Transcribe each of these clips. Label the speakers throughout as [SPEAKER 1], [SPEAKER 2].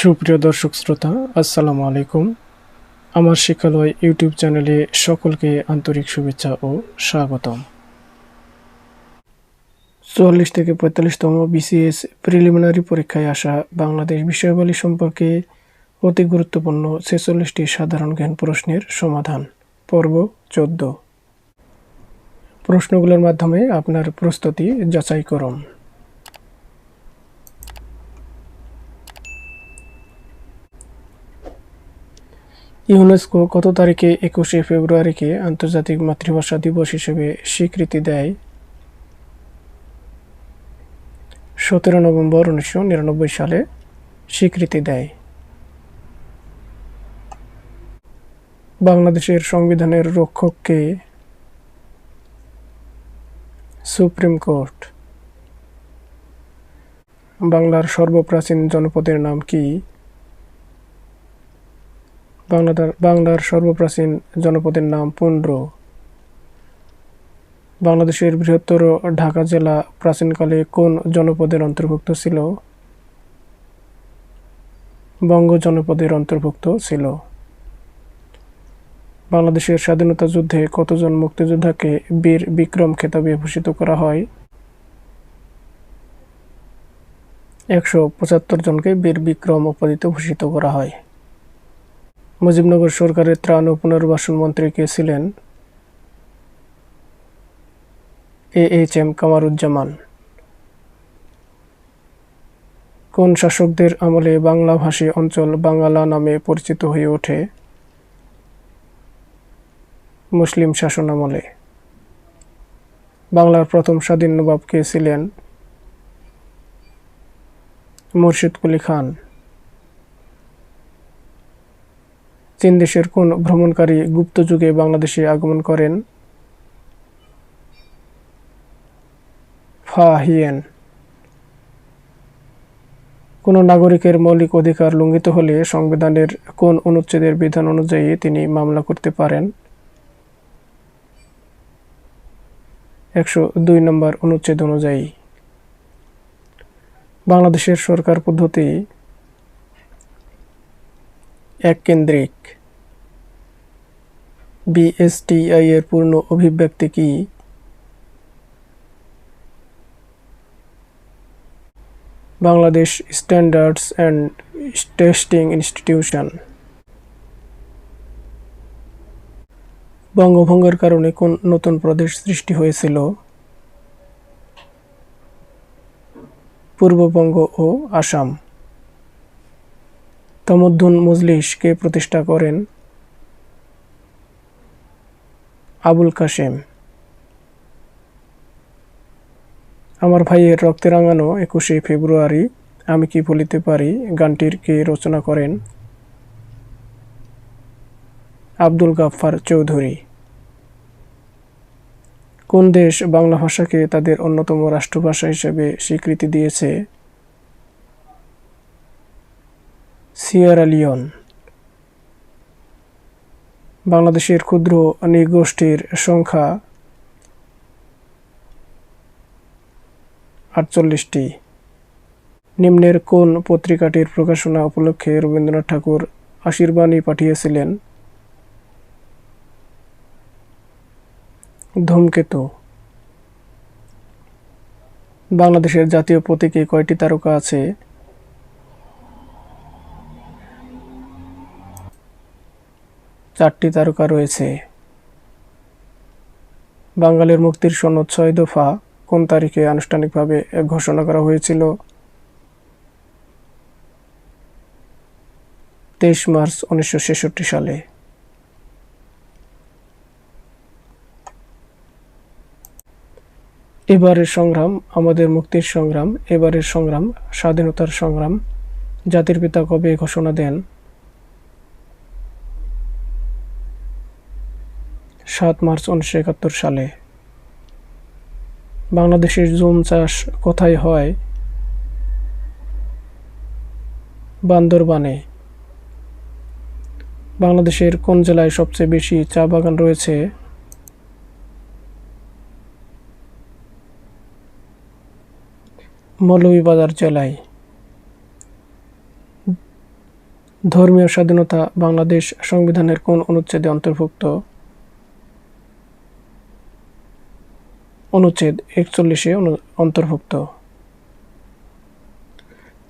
[SPEAKER 1] সুপ্রিয় দর্শক শ্রোতা, আসসালামু আলাইকুম। আমার শিক্ষালয় ইউটিউব চ্যানেলে সকলকে আন্তরিক শুভেচ্ছা ও স্বাগতম। চুয়াল্লিশ থেকে পঁয়তাল্লিশতম বিসিএস প্রিলিমিনারি পরীক্ষায় আসা বাংলাদেশ বিষয়াবলী সম্পর্কে অতি গুরুত্বপূর্ণ ছেচল্লিশটি সাধারণ জ্ঞান প্রশ্নের সমাধান, পর্ব চোদ্দ। প্রশ্নগুলোর মাধ্যমে আপনার প্রস্তুতি যাচাই করুন। ইউনেস্কো কত তারিখে একুশে ফেব্রুয়ারিকে আন্তর্জাতিক মাতৃভাষা দিবস হিসেবে স্বীকৃতি দেয়? সতেরো নভেম্বর উনিশশো নিরানব্বই সালে স্বীকৃতি দেয়। বাংলাদেশের সংবিধানের রক্ষককে সুপ্রিম কোর্ট। বাংলার সর্বপ্রাচীন জনপদের নাম কি? বাংলার বাংলার সর্বপ্রাচীন জনপদের নাম পুন্ড্র বাংলাদেশের বৃহত্তর ঢাকা জেলা প্রাচীনকালে কোন জনপদের অন্তর্ভুক্ত ছিল? বঙ্গ জনপদের অন্তর্ভুক্ত ছিল। বাংলাদেশের স্বাধীনতা যুদ্ধে কতজন মুক্তিযোদ্ধাকে বীর বিক্রম খেতাবে ভূষিত করা হয়? একশো পঁচাত্তর জনকে বীর বিক্রম উপাধিতে ভূষিত করা হয়। মুজিবনগর সরকারের ত্রাণ ও পুনর্বাসন মন্ত্রী কে ছিলেন? A H M Kamaruzzaman. কোন শাসকদের আমলে বাংলাভাষী অঞ্চল বাঙ্গালা নামে পরিচিত হয়ে ওঠে? মুসলিম শাসন আমলে। বাংলার প্রথম স্বাধীন নবাব কে ছিলেন? মুর্শিদ কুলি খান। চীন দেশের কোন ভ্রমণকারী গুপ্ত যুগে বাংলাদেশে আগমন করেন? ফা হিয়েন। কোন নাগরিকের মৌলিক অধিকার লঙ্ঘিত হলে সংবিধানের কোন অনুচ্ছেদের বিধান অনুযায়ী তিনি মামলা করতে পারেন? একশো দুই নম্বর অনুচ্ছেদ অনুযায়ী। বাংলাদেশের সরকার পদ্ধতি এক কেন্দ্রিক বিএসটিআই এর পূর্ণ অভিব্যক্তি কি? Bangladesh standards and testing institution. বঙ্গভঙ্গের কারণে কোন নতুন প্রদেশ সৃষ্টি হয়েছিল? পূর্ববঙ্গ ও আসাম। তমদ্দুন মজলিস কে প্রতিষ্ঠা করেন আবুল কাশেম। আমার ভাইয়ের রক্তে রাঙানো একুশে ফেব্রুয়ারি, আমি কি বলিতে পারি? গানটির কে রচনা করেন? আব্দুল গাফফার চৌধুরী। কোন দেশ বাংলা ভাষাকে তাদের অন্যতম রাষ্ট্রভাষা হিসেবে স্বীকৃতি দিয়েছে? Sierra Leone. বাংলাদেশের ক্ষুদ্র নৃগোষ্ঠীর সংখ্যা আটচল্লিশটি। নিম্নের কোন পত্রিকাটির প্রকাশনা উপলক্ষে রবীন্দ্রনাথ ঠাকুর আশীর্বাণী পাঠিয়েছিলেন? ধূমকেতু। বাংলাদেশের জাতীয় প্রতীকে কয়টি তারকা আছে? চারটি তারকা রয়েছে। বাঙালির মুক্তির সনদ ছয় দফা কোন তারিখে আনুষ্ঠানিকভাবে ঘোষণা করা হয়েছিল? তেইশ মার্চ উনিশশো ছেষট্টি সালে। এবারের সংগ্রাম, আমাদের মুক্তির সংগ্রাম, এবারের সংগ্রাম, স্বাধীনতার সংগ্রাম, জাতির পিতা কবে ঘোষণা দেন? সাত মার্চ উনিশশো একাত্তর সালে। বাংলাদেশের জুম চাষ কোথায় হয়? বান্দরবানে। বাংলাদেশের কোন জেলায় সবচেয়ে বেশি চা বাগান রয়েছে? মৌলভীবাজার জেলায়। ধর্মীয় স্বাধীনতা বাংলাদেশ সংবিধানের কোন অনুচ্ছেদে অন্তর্ভুক্ত? অনুচ্ছেদ একচল্লিশে অন্তর্ভুক্ত।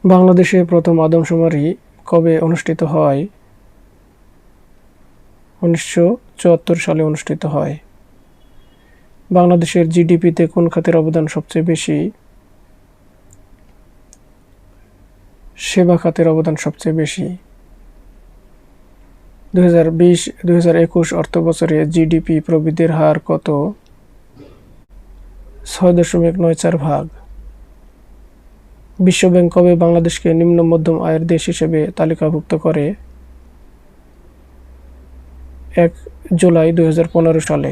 [SPEAKER 1] বাংলাদেশে প্রথম আদমশুমারি কবে অনুষ্ঠিত হয়? উনিশশো চুয়াত্তর সালে অনুষ্ঠিত হয়। বাংলাদেশের জিডিপিতে কোন খাতের অবদান সবচেয়ে বেশি? সেবা খাতের অবদান সবচেয়ে বেশি। দুই হাজার বিশ দুই হাজার একুশ অর্থ বছরে জিডিপি প্রবৃদ্ধির হার কত? ছয় দশমিক নয় চার ভাগ। বিশ্বব্যাংক কবে বাংলাদেশকে নিম্ন মধ্যম আয়ের দেশ হিসেবে তালিকাভুক্ত করে? এক জুলাই দুই হাজার পনেরো সালে।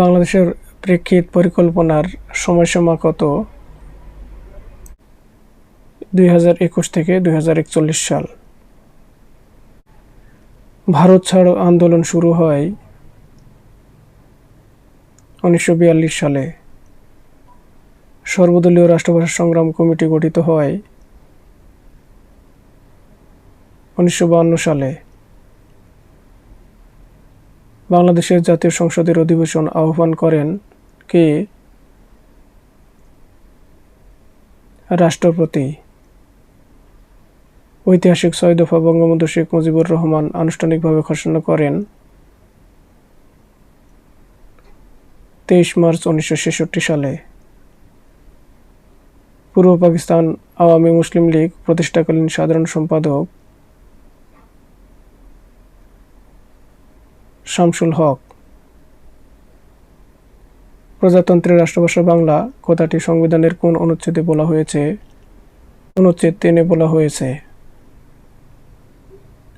[SPEAKER 1] বাংলাদেশের প্রেক্ষিত পরিকল্পনার সময়সীমা কত? দুই হাজার একুশ থেকে দুই হাজার একচল্লিশ সাল। ভারত ছাড়ো আন্দোলন শুরু হয় উনিশশো বিয়াল্লিশ সালে সর্বদলীয় রাষ্ট্রভাষা সংগ্রাম কমিটি গঠিত হয়। উনিশশো সালে বাংলাদেশের জাতীয় সংসদের অধিবেশন আহ্বান করেন কে? রাষ্ট্রপতি। ঐতিহাসিক ছয় দফা বঙ্গবন্ধু শেখ মুজিবুর রহমান আনুষ্ঠানিকভাবে ঘোষণা করেন তেইশ মার্চ উনিশশো ছেষট্টি সালে। পূর্ব পাকিস্তান আওয়ামী মুসলিম লীগ প্রতিষ্ঠাকালীন সাধারণ সম্পাদক শামসুল হক। প্রজাতন্ত্রের রাষ্ট্রভাষা বাংলা কথাটি সংবিধানের কোন অনুচ্ছেদে বলা হয়েছে? অনুচ্ছেদ টেনে বলা হয়েছে,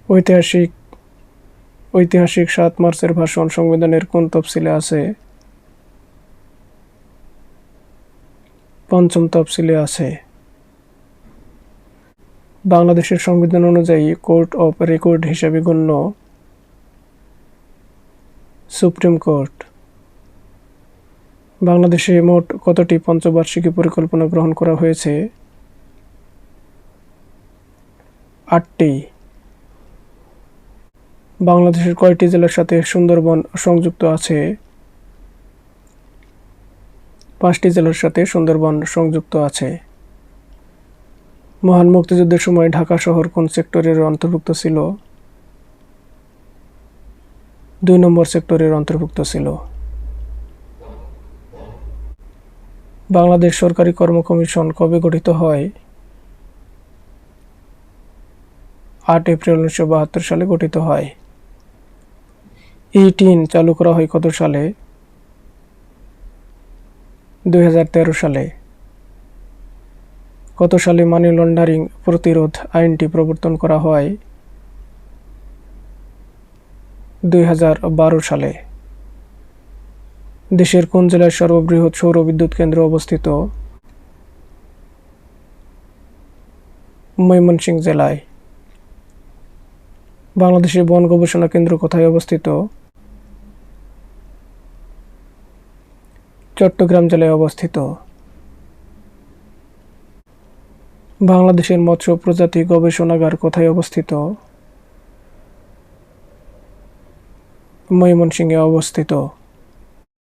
[SPEAKER 1] ঐতিহাসিক ঐতিহাসিক সাত মার্চের ভাষণ সংবিধানের কোন তফসিলে আছে? পঞ্চম তফসিলে আছে। বাংলাদেশের সংবিধান অনুযায়ী কোর্ট অফ রেকর্ড হিসাবে গণ্য। Supreme court. বাংলাদেশে মোট কতটি পঞ্চবার্ষিকী পরিকল্পনা গ্রহণ করা হয়েছে? আটটি। বাংলাদেশের কয়টি জেলার সাথে সুন্দরবন সংযুক্ত আছে? পাঁচটি জেলার সাথে সুন্দরবন সংযুক্ত আছে। মহান মুক্তিযুদ্ধের সময় ঢাকা শহর কোন সেক্টরের অন্তর্ভুক্ত ছিল? দুই নম্বর সেক্টরের অন্তর্ভুক্ত ছিল। বাংলাদেশ সরকারি কর্ম কমিশন কবে গঠিত হয়? আট এপ্রিল উনিশশো বাহাত্তর সালে গঠিত হয়। এইটিন চালু করা হয় কত সালে? দুই হাজার তেরো সালে। কত সালে মানি লন্ডারিং প্রতিরোধ আইনটি প্রবর্তন করা হয় দুই হাজার বারো সালে। দেশের কোন জেলায় সর্ববৃহৎ সৌর বিদ্যুৎ কেন্দ্র অবস্থিত? ময়মনসিংহ জেলায়। বাংলাদেশের বন গবেষণা কেন্দ্র কোথায় অবস্থিত? চট্টগ্রাম জেলায় অবস্থিত। বাংলাদেশের মৎস্য প্রজাতি গবেষণাগার কোথায় অবস্থিত? ময়মনসিংহে অবস্থিত।